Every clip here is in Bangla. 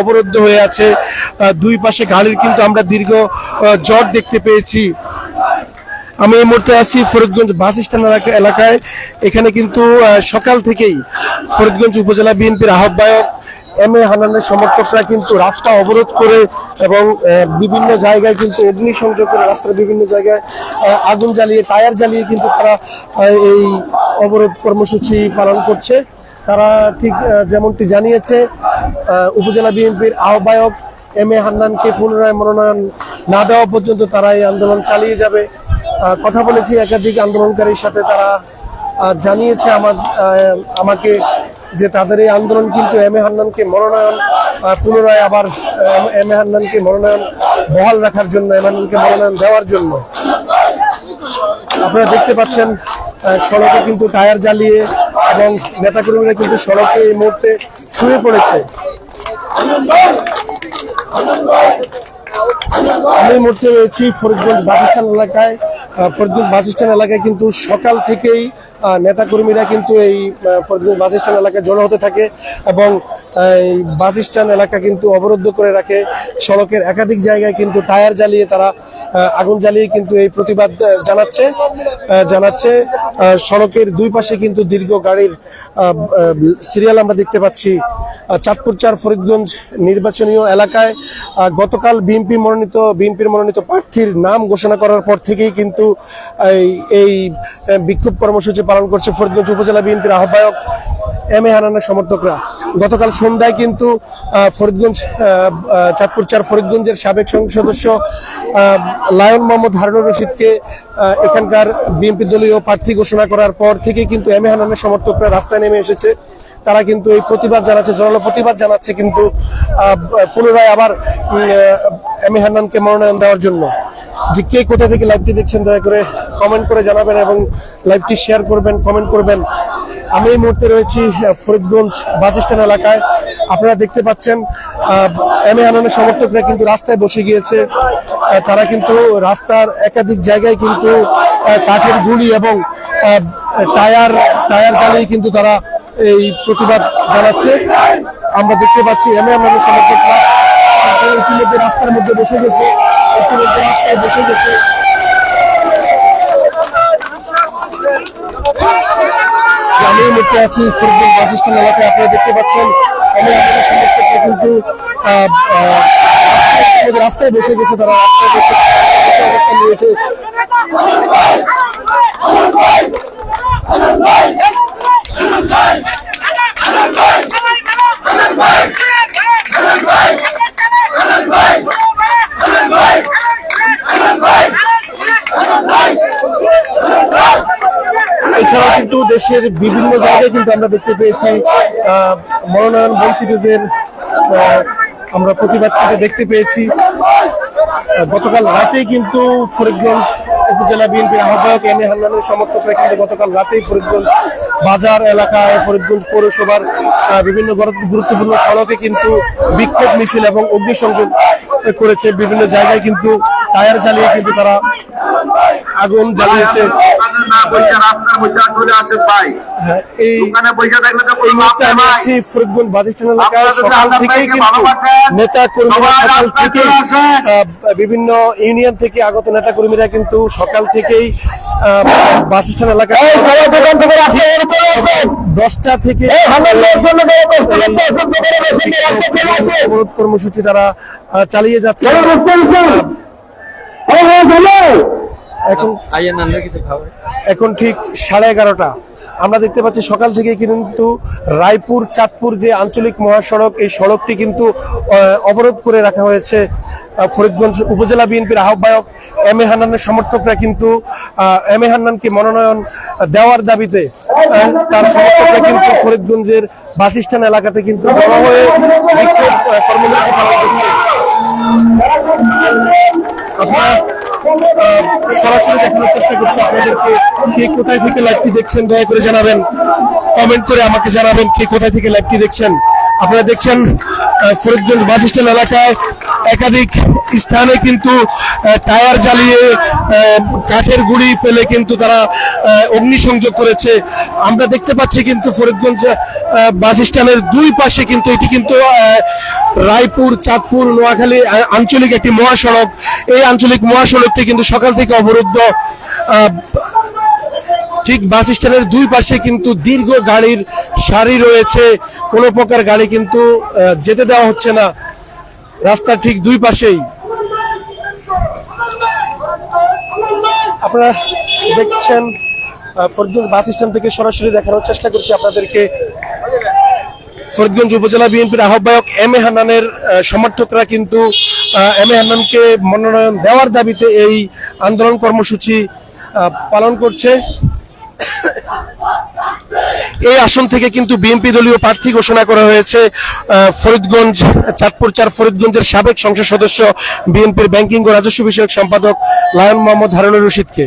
অবরুদ্ধ হয়ে আছে। দুই পাশে গাড়ির কিন্তু আমরা দীর্ঘ জট দেখতে পেয়েছি। আমি এই মুহূর্তে আছি ফরিদগঞ্জ বাস স্ট্যান্ড এলাকা এলাকায়। এখানে কিন্তু সকাল থেকেই ফরিদগঞ্জ উপজেলা বিএনপির আহ্বায়ক এম এ হানানের সমর্থকরা কিন্তু রাস্তা অবরোধ করে এবং বিভিন্ন জায়গায় কিন্তু অগ্নিসংযোগ করে রাস্তার বিভিন্ন জায়গায় আগুন জ্বালিয়ে, টায়ার জ্বালিয়ে কিন্তু তারা এই অবরোধ কর্মসূচি পালন করছে। তারা ঠিক যেমনটি জানিয়েছে উপজেলা বিএনপির আহ্বায়ক এম এ হান্নানকে পুনরায় মনোনয়ন না দেওয়া পর্যন্ত তারা এই আন্দোলন চালিয়ে যাবে। কথা বলেছি একাধিক আন্দোলনকারীর সাথে, তারা জানিয়েছে আমার আমাকে যে তাদের এই আন্দোলন কিন্তু এম এ হান্নানকে মনোনয়ন পুনরায় আবার এম এ হান্নানকে মনোনয়ন বহাল রাখার জন্য, এম হান্নানকে মনোনয়ন দেওয়ার জন্য। আপনারা দেখতে পাচ্ছেন সড়কে কিন্তু টায়ার জ্বালিয়ে এবং নেতাকর্মীরা কিন্তু সড়কে এই মুহূর্তে শুয়ে পড়েছে। আমি মুহূর্তে রয়েছি ফরিদগঞ্জ বাস স্ট্যান্ড এলাকায়। ফরিদগঞ্জ বাস স্ট্যান্ড এলাকায় কিন্তু সকাল থেকেই নেতাকর্মীরা কিন্তু এই ফরিদগঞ্জ বাস স্ট্যান্ড এলাকায় জড়ো হতে থাকে এবং এই বাস স্ট্যান্ড এলাকা কিন্তু অবরুদ্ধ করে রাখে। সড়কের একাধিক জায়গায় কিন্তু টায়ার জ্বালিয়ে তারা আগুন জ্বালিয়ে কিন্তু এই প্রতিবাদ জানাচ্ছে। জানাচ্ছে সড়কের দুই পাশে কিন্তু দীর্ঘ গাড়ির সিরিয়াল আমরা দেখতে পাচ্ছি চাঁদপুর চার ফরিদগঞ্জ নির্বাচনীয় এলাকায় গতকাল বিএনপি মনোনীত, বিএনপির মনোনীত প্রার্থীর নাম ঘোষণা করার পর থেকেই কিন্তু এই এই বিক্ষোভ কর্মসূচি পালন করছে ফরিদগঞ্জ উপজেলা বিএনপির আহ্বায়ক এম এ হানানের সমর্থকরা। গতকাল সন্ধ্যায় কিন্তু ফরিদগঞ্জ চাঁদপুর চার ফরিদগঞ্জের সাবেক সংসদ সদস্য লায়ন মোহাম্মদ হারুনুর রশিদকে এখানকার বিএনপি দলীয় প্রার্থী ঘোষণা করার পর থেকে কিন্তু এম এ হানানের সমর্থকরা রাস্তায় নেমে এসেছে। তারা কিন্তু এই প্রতিবাদ জানাচ্ছে, জোরালো প্রতিবাদ জানাচ্ছে কিন্তু পুনরায় আবার এম এ হান্নানকে মনোনয়ন দেওয়ার জন্য। যে কে কোথা থেকে লাইভটি দেখছেন, দয়া করে কমেন্ট করে জানাবেন এবং লাইভটি শেয়ার করবেন কমেন্ট করবেন। আমি এই মুহূর্তে রয়েছি ফরিদগঞ্জ বাস স্ট্যান্ড এলাকায়। আপনারা দেখতে পাচ্ছেন এম এ হানানের সমর্থকরা কিন্তু রাস্তায় বসে গিয়েছে। তারা কিন্তু রাস্তার একাধিক জায়গায় কিন্তু কাঠের গুলি এবং টায়ার টায়ার জ্বালিয়ে কিন্তু তারা এই প্রতিবাদ জানাচ্ছে। আমরা দেখতে পাচ্ছি এম এ হানানের সমর্থকরা ইতিমধ্যে রাস্তার মধ্যে বসে গেছে, ইতিমধ্যে রাস্তায় বসে গেছে। আমি মুহূর্তে আছি ফরিদগঞ্জ বাস স্ট্যান্ড এলাকায় আপনারা দেখতে পাচ্ছেন আমি আমাদের সমর্থকরা কিন্তু রাস্তায়- বসে গেছে তারা রাস্তায় বসে বসে অবস্থান নিয়েছে এছাড়াও কিন্তু দেশের বিভিন্ন জায়গায় কিন্তু আমরা দেখতে পেয়েছি মনোনয়ন বঞ্চিতদের আমরা প্রতিবাদ থেকে দেখতে পেয়েছি। গতকাল রাতেই কিন্তু ফরিদগঞ্জ উপজেলা বিএনপির আহ্বায়ক এম এ হান্নানের সমর্থকরা কিন্তু গতকাল রাতেই ফরিদগঞ্জ বাজার এলাকায়, ফরিদগঞ্জ পৌরসভার বিভিন্ন গুরুত্বপূর্ণ সড়কে কিন্তু বিক্ষোভ মিছিল এবং অগ্নিসংযোগ করেছে। বিভিন্ন জায়গায় কিন্তু টায়ার জ্বালিয়ে কিন্তু তারা আগুন জ্বালিয়েছে। হ্যাঁ, এই মুহূর্তে ফরিদগঞ্জ এলাকায়। সকাল থেকেই কিন্তু নেতা কর্মীরা সকাল থেকে বিভিন্ন ইউনিয়ন থেকে আগত নেতা কর্মীরা কিন্তু সকাল থেকেই আহ, বাস স্ট্যান্ড এলাকায় দশটা থেকে কর্মসূচি তারা চালিয়ে যাচ্ছে। এখন এখন ঠিক সাড়ে এগারোটা। আমরা দেখতে পাচ্ছি সকাল থেকে কিন্তু রায়পুর চাঁদপুর যে আঞ্চলিক মহাসড়ক এই সড়কটি কিন্তু অবরোধ করে রাখা হয়েছে। ফরিদগঞ্জ উপজেলা বিএনপির আহ্বায়ক এম এ হান্নানের সমর্থকরা কিন্তু এম এ হান্নানকে মনোনয়ন দেওয়ার দাবিতে তার সমর্থকরা কিন্তু ফরিদগঞ্জের বাস স্ট্যান্ড এলাকাতে কিন্তু জড়ো হয়ে বিক্ষোভ কর্মসূচি পালন করছে। সরাসরি দেখানোর চেষ্টা করছি আপনাদেরকে কে কোথায় থেকে লাইভটি দেখছেন, দয়া করে জানাবেন। কমেন্ট করে আমাকে জানাবেন কে কোথায় থেকে লাইভটি দেখছেন। আপনারা দেখছেন ফরিদগঞ্জ বাস স্ট্যান্ড এলাকায় একাধিক স্থানে কিন্তু টায়ার জ্বালিয়ে কাঠের গুঁড়ি ফেলে কিন্তু তারা অগ্নিসংযোগ করেছে। আমরা দেখতে পাচ্ছি কিন্তু ফরিদগঞ্জ বাস স্ট্যান্ডের দুই পাশে কিন্তু এটি কিন্তু রায়পুর, চাঁদপুর, নোয়াখালী আঞ্চলিক একটি মহাসড়ক। এই আঞ্চলিক মহাসড়কটি কিন্তু সকাল থেকে অবরুদ্ধ। ঠিক বাস স্ট্যান্ডের দুই পাশে কিন্তু দীর্ঘ গাড়ির সারি রয়েছে। কোনো প্রকার গাড়ি কিন্তু যেতে দেওয়া হচ্ছে না। রাস্তার ঠিক দুই পাশেই। আপনারা দেখছেন ফরিদগঞ্জ বাস স্ট্যান্ড থেকে সরাসরি দেখানোর চেষ্টা করছি আপনাদেরকে। ফরিদগঞ্জ উপজেলা বিএনপির আহ্বায়ক এম এ হান্নানের সমর্থকরা কিন্তু এম এ হান্নানকে মনোনয়ন দেওয়ার দাবিতে এই আন্দোলন কর্মসূচি পালন করছে। এই আসন থেকে কিন্তু বিএনপি দলীয় প্রার্থী ঘোষণা করা হয়েছে ফরিদগঞ্জ, চাঁদপুর চার ফরিদগঞ্জের সাবেক সংসদ সদস্য, বিএনপির ব্যাংকিং ও রাজস্ব বিষয়ক সম্পাদক লায়ন মোহাম্মদ হারুনুর রশিদকে।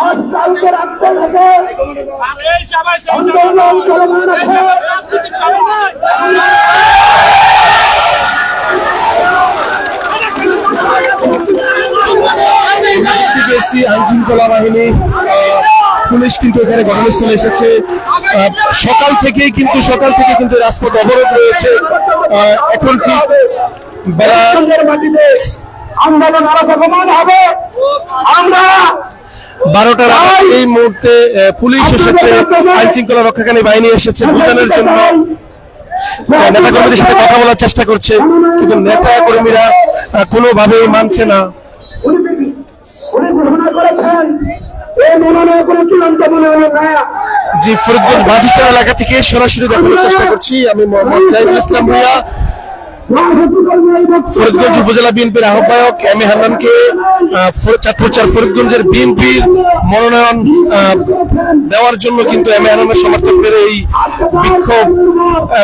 আজ কালকে রাত্রে থেকে আন্দোলন চলমান আছে দেখতে আইন শৃঙ্খলা বাহিনী পুলিশ কিন্তু এখানে ঘটনাস্থলে এসেছে। আহ, সকাল থেকেই কিন্তু সকাল থেকে কিন্তু রাজপথ অবরোধ রয়েছে। আহ, এখন বেলা মাটিতে আন্দোলন আরও হবে। আমরা বারোটার এই মুহূর্তে পুলিশ এসেছে আইন শৃঙ্খলা রক্ষাকারী বাহিনী এসেছে ভোটানের জন্য। নেতা কর্মীদের সাথে কথা বলার চেষ্টা করছে কিন্তু নেতা কর্মীরা কোনোভাবেই মানছে না। জি ফরিদগঞ্জ বাস স্ট্যান্ড এলাকা থেকে সরাসরি দেখানোর চেষ্টা করছি। আমি মোহাম্মদ জাহিদুল ইসলাম ভুইয়া। ফরিদগঞ্জ উপজেলা বিএনপির আহ্বায়ক এম এ হান্নানকে আহ, চার ফরিদগঞ্জের বিএনপির মনোনয়ন দেওয়ার জন্য কিন্তু এম এ হান্নানের সমর্থকদের এই বিক্ষোভ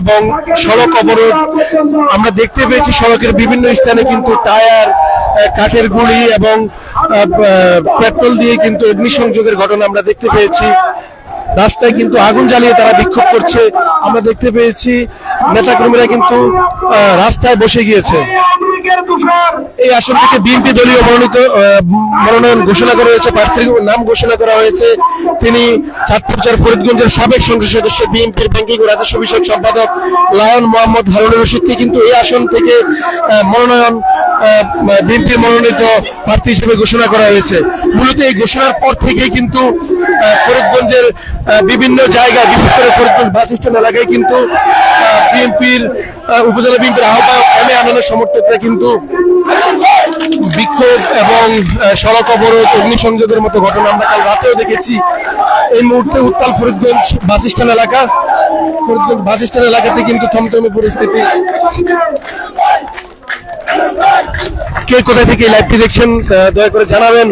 এবং সড়ক অবরোধ আমরা দেখতে পেয়েছি। সড়কের বিভিন্ন স্থানে কিন্তু টায়ার কাঠের গুঁড়ি এবং পেট্রোল দিয়ে কিন্তু অগ্নিসংযোগের ঘটনা আমরা দেখতে পেয়েছি। রাস্তায় কিন্তু আগুন জ্বালিয়ে তারা বিক্ষোভ করছে। আমরা দেখতে পেয়েছি নেতাকর্মীরা কিন্তু রাস্তায় বসে গিয়েছে। এই আসন থেকে বিএনপি দলীয় মনোনীত মনোনয়ন ঘোষণা করা হয়েছে প্রার্থীর নাম ঘোষণা করা হয়েছে। তিনি চাঁদপুরচার ফরিদগঞ্জের সাবেক সংসদ সদস্য, বিএনপির ব্যাংকিং ও রাজস্ব বিষয়ক সম্পাদক লায়ন মোহাম্মদ হারুন রশিদকে কিন্তু এই আসন থেকে মনোনয়ন বিএনপি মনোনীত প্রার্থী হিসেবে ঘোষণা করা হয়েছে। মূলত এই ঘোষণার পর থেকেই কিন্তু ফরিদগঞ্জের বিভিন্ন জায়গায়, বিশেষ করে ফরিদগঞ্জ বাস স্ট্যান্ড এলাকায় কিন্তু বিএনপির উপজেলা বিএনপির আহ্বায়ক এম এ আনন্দের সমর্থকরা কিন্তু বিক্ষোভ এবং সড়ক অবরোধ, অগ্নিসংযোগের মতো ঘটনা আমরা কাল রাতেও দেখেছি। এই মুহূর্তে উত্তাল ফরিদগঞ্জ বাস স্ট্যান্ড এলাকা। ফরিদগঞ্জ বাস স্ট্যান্ড এলাকাতে কিন্তু থমথমে পরিস্থিতি। কে কোথা থেকে লাইভটি দেখছেন দয়া করে জানাবেন।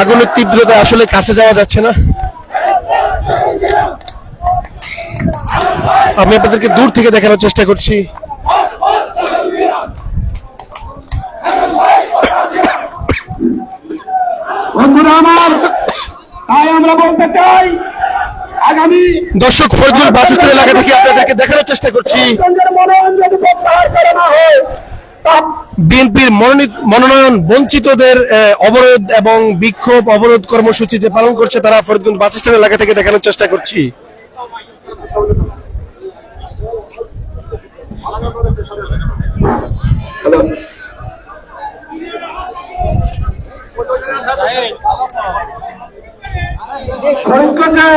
আগুনের তীব্রতা আসলে কাছে যাওয়া যাচ্ছে না। আমি আপনাদেরকে দূর থেকে দেখানোর চেষ্টা করছি। বন্ধুরা আমার, তাই আমরা বলতে চাই দর্শক ফরিদগঞ্জ বাস স্ট্যান্ড এলাকা থেকে আপনাদেরকে দেখানোর চেষ্টা করছি। বিএনপির মনোনয়ন বঞ্চিতদের অবরোধ এবং বিক্ষোভ অবরোধ কর্মসূচি যে পালন করছে তারা ফরিদগঞ্জ বাস স্ট্যান্ড এলাকা থেকে দেখানোর চেষ্টা করছি। ফরিদগঞ্জে